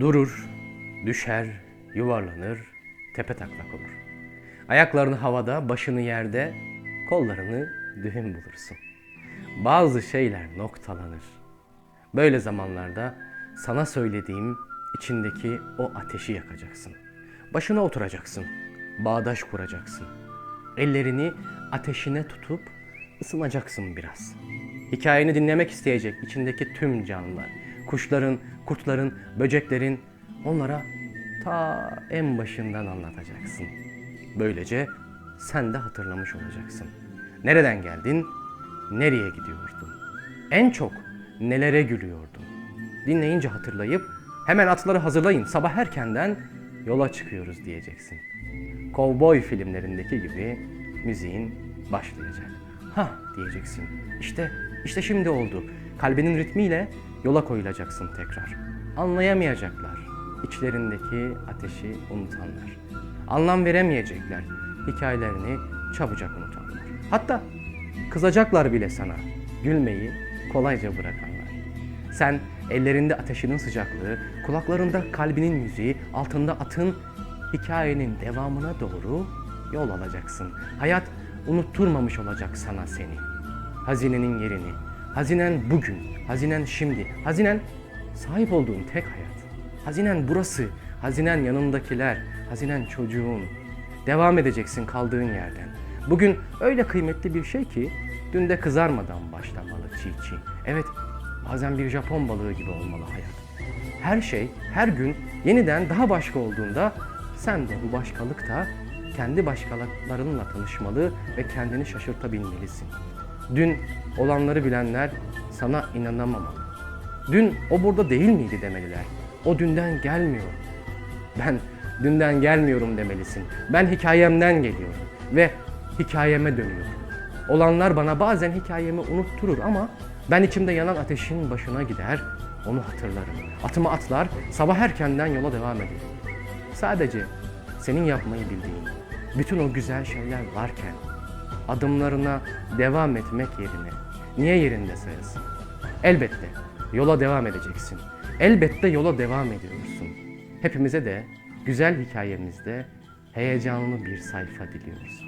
Durur, düşer, yuvarlanır, tepe taklak olur. Ayaklarını havada, başını yerde, kollarını düğüm bulursun. Bazı şeyler noktalanır. Böyle zamanlarda sana söylediğim içindeki o ateşi yakacaksın. Başına oturacaksın. Bağdaş kuracaksın. Ellerini ateşine tutup ısınacaksın biraz. Hikayeni dinlemek isteyecek içindeki tüm canlılar. Kuşların, kurtların, böceklerin onlara ta en başından anlatacaksın. Böylece sen de hatırlamış olacaksın. Nereden geldin? Nereye gidiyordun? En çok nelere gülüyordun? Dinleyince hatırlayıp hemen atları hazırlayın sabah erkenden yola çıkıyoruz diyeceksin. Kovboy filmlerindeki gibi müziğin başlayacak. Ha diyeceksin. İşte işte şimdi oldu. Kalbinin ritmiyle yola koyulacaksın tekrar. Anlayamayacaklar. İçlerindeki ateşi unutanlar. Anlam veremeyecekler. Hikayelerini çabucak unutanlar. Hatta kızacaklar bile sana. Gülmeyi kolayca bırakanlar. Sen ellerinde ateşinin sıcaklığı, kulaklarında kalbinin müziği, altında atın hikayenin devamına doğru yol alacaksın. Hayat unutturmamış olacak sana seni. Hazinenin yerini, hazinen bugün, hazinen şimdi, hazinen sahip olduğun tek hayat. Hazinen burası, hazinen yanındakiler, hazinen çocuğun. Devam edeceksin kaldığın yerden. Bugün öyle kıymetli bir şey ki dün de kızarmadan başlamalı çiğ çiğ. Evet, bazen bir Japon balığı gibi olmalı hayat. Her şey her gün yeniden daha başka olduğunda sen de bu başkalıkta kendi başkalıklarınla tanışmalı ve kendini şaşırtabilmelisin. Dün olanları bilenler sana inanamamalı. Dün o burada değil miydi demeliler. O dünden gelmiyor. Ben dünden gelmiyorum demelisin. Ben hikayemden geliyorum ve hikayeme dönüyorum. Olanlar bana bazen hikayemi unutturur ama ben içimde yanan ateşin başına gider, onu hatırlarım. Atımı atlar, sabah erkenden yola devam ederim. Sadece senin yapmayı bildiğin bütün o güzel şeyler varken adımlarına devam etmek yerine niye yerinde sayasın? Elbette yola devam edeceksin. Elbette yola devam ediyorsun. Hepimize de güzel hikayemizde heyecanlı bir sayfa diliyoruz.